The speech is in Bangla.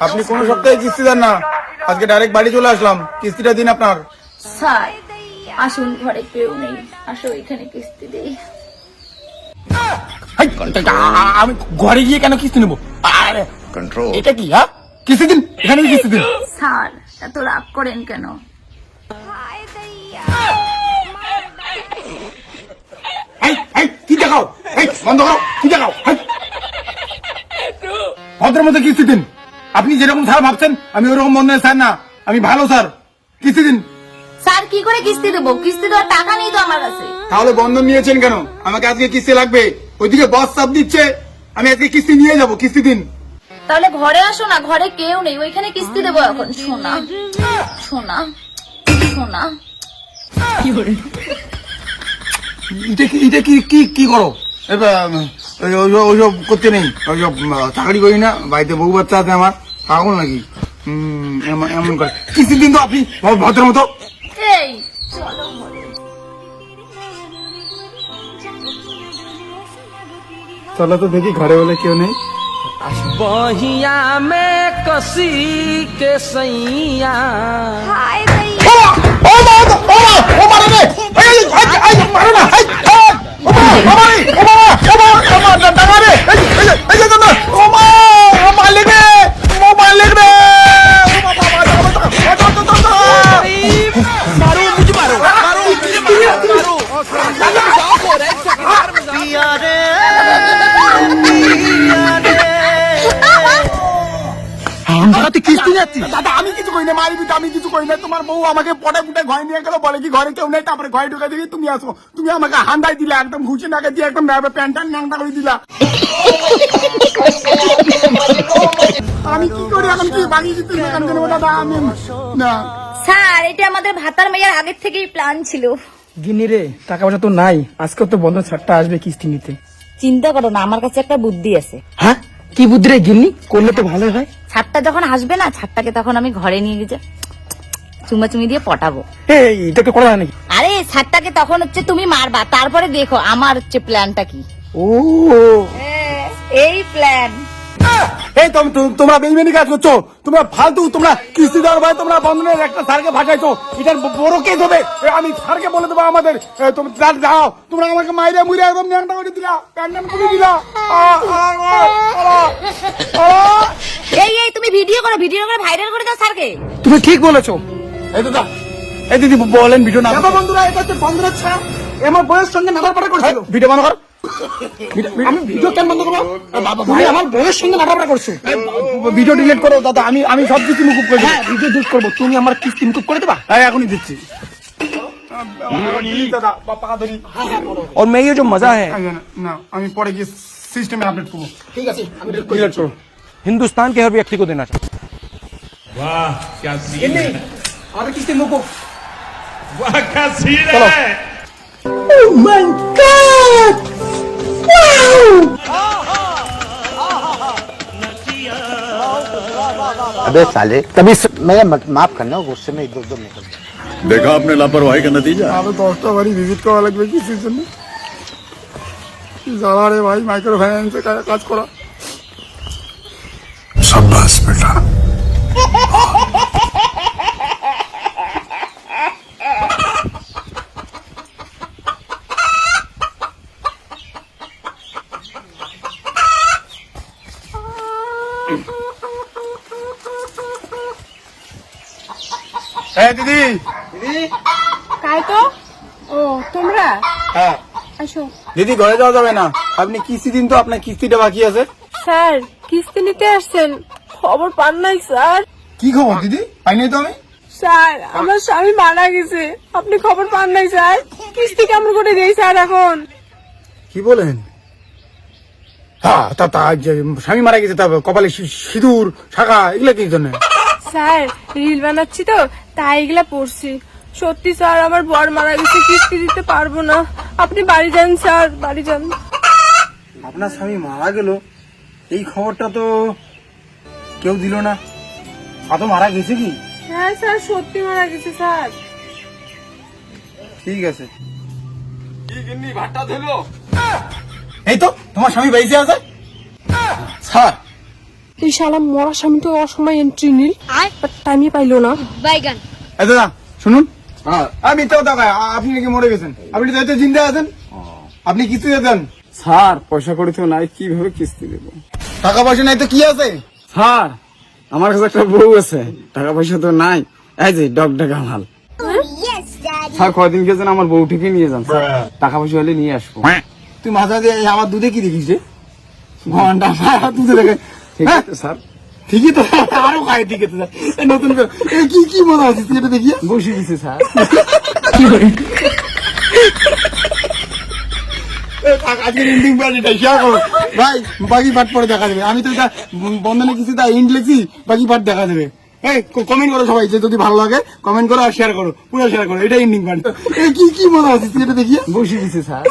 আপনি কোন সপ্তাহে কিস্তি দেন না? আজকে ডাইরেক্ট বাড়ি চলে আসলাম। কিস্তিটা দিন আপনার। ভদ্র ঘরে গিয়ে এত করেন কেন? কি দেখাও? কি দেখাও? মধ্যে কিস্তি দিন। আপনি যেরকম স্যার ভাবছেন আমি ওরকম মনে স্যার না। আমি ভালো স্যার। কিস্তি দিন। স্যার কি করে কিস্তি দেবো? কিস্তি দেওয়ার টাকা নেই তো আমার কাছে। তাহলে বন্ধন নিয়েছেন কেন? আমাকে আজকে কিস্তি লাগবে। ওইদিকে বস চাপ দিচ্ছে। আমি আজকে কিস্তি নিয়ে যাব। কিস্তি দিন। তাহলে ঘরে আসো না ঘরে কেউ নেই। ওইখানে কিস্তি দেবো এখন। শোনা শোনা। এটা কি এটা কি কি কি করো? চাকরি করি না। বাড়িতে বউ বাচ্চা আছে আমার। পাগল নাকি? এমন করে। কিছুদিন তো আপনি ভদ্রের মতো। চলো চলো তো দেখি ঘরে বলে কেউ নেই। বহিয়া মে কসি কে সইয়া। আমাকে কিস্তি যাচ্ছি দাদা আমি কিছু কই না মারি দিতে আমি কিছু কই না তোমার বউ আমাকে পটে পুটে ঘরে নিয়ে গেল বলে কি ঘরে কেউ নেই? তারপরে ঘরে ঢুকে দেখি তুমি আসো। তুমি আমাকে হান্দাই দিলা একদম ঘুষি নাকে দিয়ে একদম প্যান্ট ন্যাংটা করে দিলা। আমি কি করি এখন? কি বাগিয়ে দিতে দাদা? আমি না। স্যার এটা আমাদের ভাতার মেয়ের আগের থেকেই প্ল্যান ছিল। গিনি রে টাকা পয়সা তো নাই। আজকে তো বন্ধ ছাড়টা আসবে কিস্তি নিতে। চিন্তা করো না আমার কাছে একটা বুদ্ধি আছে। হ্যাঁ? কি বুদ্ধি রে গিন্নি? করলে তো ভালো হয়। ছাদটা যখন আসবে না ছাদটাকে তখন আমি ঘরে নিয়ে গিয়ে চুমাচুমি দিয়ে পটাবো। এটাকে করা যায় নাকি? আরে ছাদটাকে তখন হচ্ছে তুমি মারবা। তারপরে দেখো আমার হচ্ছে প্ল্যানটা কি। ও। এই প্ল্যান এই তোম- তোম- তোমরা বেইমানি কাজ করছ। তোমরা ফালতু তোমরা কিস্তি দেওয়ার ভাই তোমরা বন্ধনের একটা স্যারকে ভাগাইছো এটার বড় কেস হবে। আমি স্যারকে বলে দেবো আমাদের। তুমি যাও। তোমরা আমাকে মাইরে মুইরে একদম ন্যাংটা করে দিলা। প্যান্ডাম করে দিলা। আ, আ, আ, আ, আ। এই এই তুমি ভিডিও করো ভিডিও করে ভাইরাল করে দাও স্যারকে। তুমি ঠিক বলেছ। এই দাদা এই দিদি বলেন ভিডিও না বন্ধুরা এটা হচ্ছে বন্ধুরা ছাড়া। আমার বয়স সঙ্গে নাটার পাটা করছিল। ভিডিও বন্ধ কর। আমি ভিডিও কেন বন্ধ করবো তুমি আমার বয়স সঙ্গে নাটার পাটা করছো ভিডিও ডিলিট করো দাদা আমি আমি সব কিছু মুকুব করে হ্যাঁ ভিডিও ডিলিট করবো তুমি আমার কিস্তি মুকুব করে দেবা হ্যাঁ এখনই দিচ্ছি দাদা বা- পাকা ধরি और मैं ये जो मजा है আগে না, না আমি পরে গিয়ে সিস্টেমে আপডেট করবো ঠিক আছে আমি ডিলিট করো हिंदुस्तान के हर व्यक्ति को देना चाहिए वाह क्या सीन है আর কিস্তি মুকুব वाह क्या सीन है अबे साले तभी मैं मत- माफ करना गुस्से में इधर उधर निकल देखा आपने लापरवाही का नतीजा আরো দশটা বাড়ি ভিজিট করা লাগবে কিসের জন্য কি জ্বালা রে ভাই মাইক্রো ফাইন্যান্সে কাজ করা হ্যাঁ দিদি। কাই তো? ও তোমরা? হ্যাঁ। আসো। দিদি ঘরে যাওয়া যাবে না। আপনি কিস্তি দিন তো আপনার কিস্তিটা বাকি আছে। স্যার কিস্তি নিতে আসছেন। খবর পান নাই স্যার। কি খবর দিদি? পাইনি তো আমি? স্যার আমার স্বামী মারা গেছে। আপনি খবর পান নাই স্যার? কিস্তি কেমন করে দেই স্যার এখন? কি বলেন? হ্যাঁ তা তা স্বামী মারা গেছে তা কপালে সিঁদুর শাখা এগুলো কি জন্য? স্যার রিল বানাচ্ছি তো তাই এগুলা পড়ছি। সত্যি স্যার আমার বর মারা গেছে কিস্তি দিতে পারব না। আপনি বাড়ি যান স্যার বাড়ি যান। আপনার স্বামী মারা গেল এই খবরটা তো কেউ দিল না। আ তো মারা গেছে কি? হ্যাঁ স্যার সত্যি মারা গেছে স্যার। ঠিক আছে। এই তো তোমার স্বামী বেঁচে আছে? স্যার এই শালা মরা স্বামী তো অসময় এন্ট্রি নিল টাইমই পাইলো না। এই দাদা শুনুন। আমি কয়, আ- আপনি নাকি মরে গেছেন? আপনি তো জিন্দা আছেন। আপনি কিস্তি দেন। স্যার পয়সা করি তো নাই কীভাবে কিস্তি দেবো? টাকা পয়সা নাই তো কি আছে? স্যার আমার কাছে একটা বউ আছে টাকা পয়সা তো নাই। এই যে ডগ ডাকা মাল। স্যার কয়দিন গেছেন আমার বউটিকে নিয়ে যান টাকা পয়সা হলে নিয়ে আসব। তুই মাথা দিয়ে আমার দুধে কি দেখিস রে? ঘণ্টা দুধে দেখে ঠিক হ্যাঁ? আছে স্যার। ঠিকই তো আরও খায় ঠিক আছে এই নতুন কি কি মজা আছে এটা দেখিয়ে বসে দিছে স্যার। এ, থাক, আজকের এন্ডিং পার্টিটা শেয়ার করো ভাই বাকি পার্ট পরে দেখা যাবে। আমি তো এটা বন্ধনে কিছু তা ইন্ড লিখছি বাকি পার্ট দেখা যাবে। এই কমেন্ট করো সবাই যে যদি ভালো লাগে কমেন্ট করো আর শেয়ার করো পুরো শেয়ার করো এটা এন্ডিং পার্ট কি কি মজা আছে এটা দেখিয়ে বসে দিছে স্যার।